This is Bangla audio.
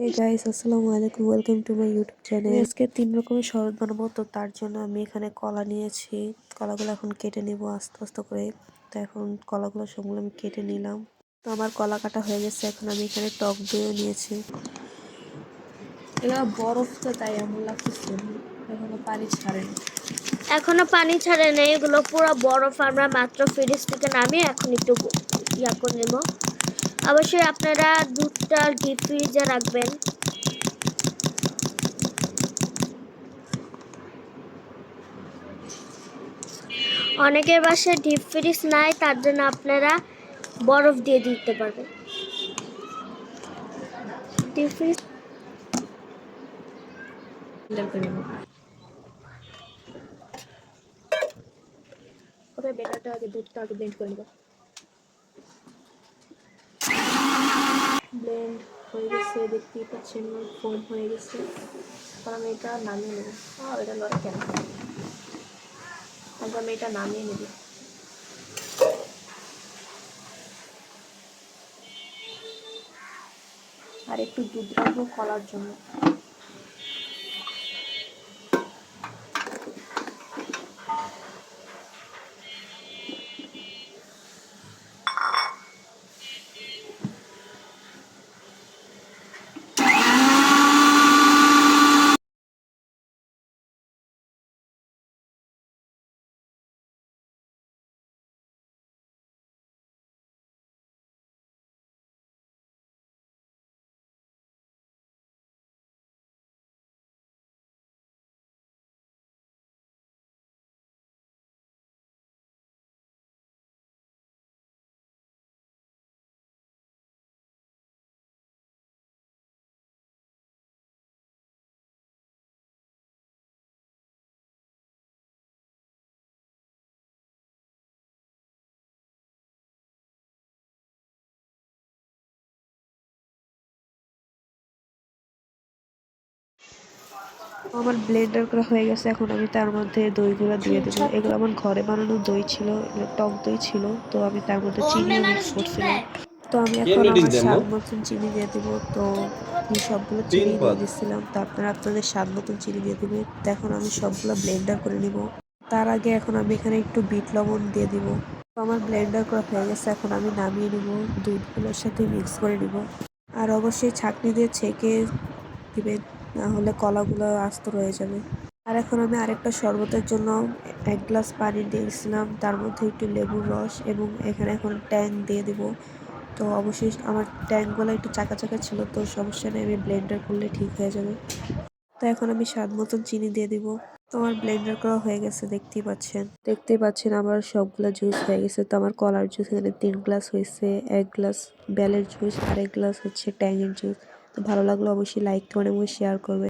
হে গাইস আসসালামু আলাইকুম welcome to my YouTube channel আজকে তিন রকমের শরবত বানাবো তো তার জন্য আমি এখানে কলা নিয়েছি। কলাগুলো এখন কেটে নিব আস্তে আস্তে করে। তো এখন কলাগুলো সবগুলো আমি কেটে নিলাম। তো আমার কলা কাটা হয়ে গেছে এখন আমি এখানে টক দইও নিয়েছি। এগুলো বরফ তো তাই এমন লাগতেছে। এখনও পানি ছাড়েনি এখনও পানি ছাড়ে নেই এগুলো পুরো বরফ। আমরা মাত্র ফ্রিজ থেকে নামিয়ে এখন একটু ইয়া করে নেব। অবশ্যই আপনারা দুধটা ডিপ ফ্রিজে রাখবেন। অনেকের বাসায় ডিপ ফ্রিজ নাই তার জন্য আপনারা বরফ দিয়ে দিতে পারবেন। ডিপ ফ্রিজ ওটা বেটারটা আগে দুধটা আগে ব্লেন্ড করে নেব। ব্লেন্ড হয়ে গেছে, দেখতেই পাচ্ছেন ফোম হয়ে গেছে। এখন আমি এটা নামিয়ে নেব। এটা লড়া কেন? এখন আমি এটা নামিয়ে নেব। আর একটু দুধ রাখব কলার জন্য। আমার ব্লেন্ডার করা হয়ে গেছে এখন আমি তার মধ্যে দইগুলো দিয়ে দেবো। এগুলো আমার ঘরে বানানো দই ছিল টক দই ছিল তো আমি তার মধ্যে চিনিও মিক্স করছিলাম। তো আমি এখন আমার স্বাদ মতন চিনি দিয়ে দিব। তো আমি সবগুলো চিনি দিয়ে দিচ্ছিলাম তো আপনারা আপনাদের স্বাদ মতন চিনি দিয়ে দেবেন। তো এখন আমি সবগুলো ব্লেন্ডার করে নিব। তার আগে এখন আমি এখানে একটু বিট লবণ দিয়ে দিব। তো আমার ব্লেন্ডার করা হয়ে গেছে এখন আমি নামিয়ে নিব দুধগুলোর সাথে মিক্স করে নিব। আর অবশ্যই ছাঁকনি দিয়ে ছেঁকে দিবেন। না হলে কলাগুলো আস্ত রয়ে যাবে। আর এখন আমি আরেকটা শরবতের জন্য এক গ্লাস পানি দিয়েছিলাম। তার মধ্যে একটু লেবুর রস এবং এখানে এখন ট্যাঙ্ক দিয়ে দিব। তো অবশ্যই আমার ট্যাঙ্কগুলো একটু চাকা চাকা ছিল, তো সমস্যা নেই, আমি ব্লেন্ডার করলে ঠিক হয়ে যাবে। তো এখন আমি স্বাদ মতন চিনি দিয়ে দিব। তো আমার ব্লেন্ডার করা হয়ে গেছে, দেখতেই পাচ্ছেন। দেখতেই পাচ্ছেন আমার সবগুলো জুস হয়ে গেছে। তো আমার কলার জুস এখানে তিন গ্লাস হয়েছে, এক গ্লাস বেলের জুস আর এক গ্লাস হচ্ছে ট্যাংয়ের জুস ভালো লাগলে অবশ্যই লাইক করবেন এবং শেয়ার করবেন।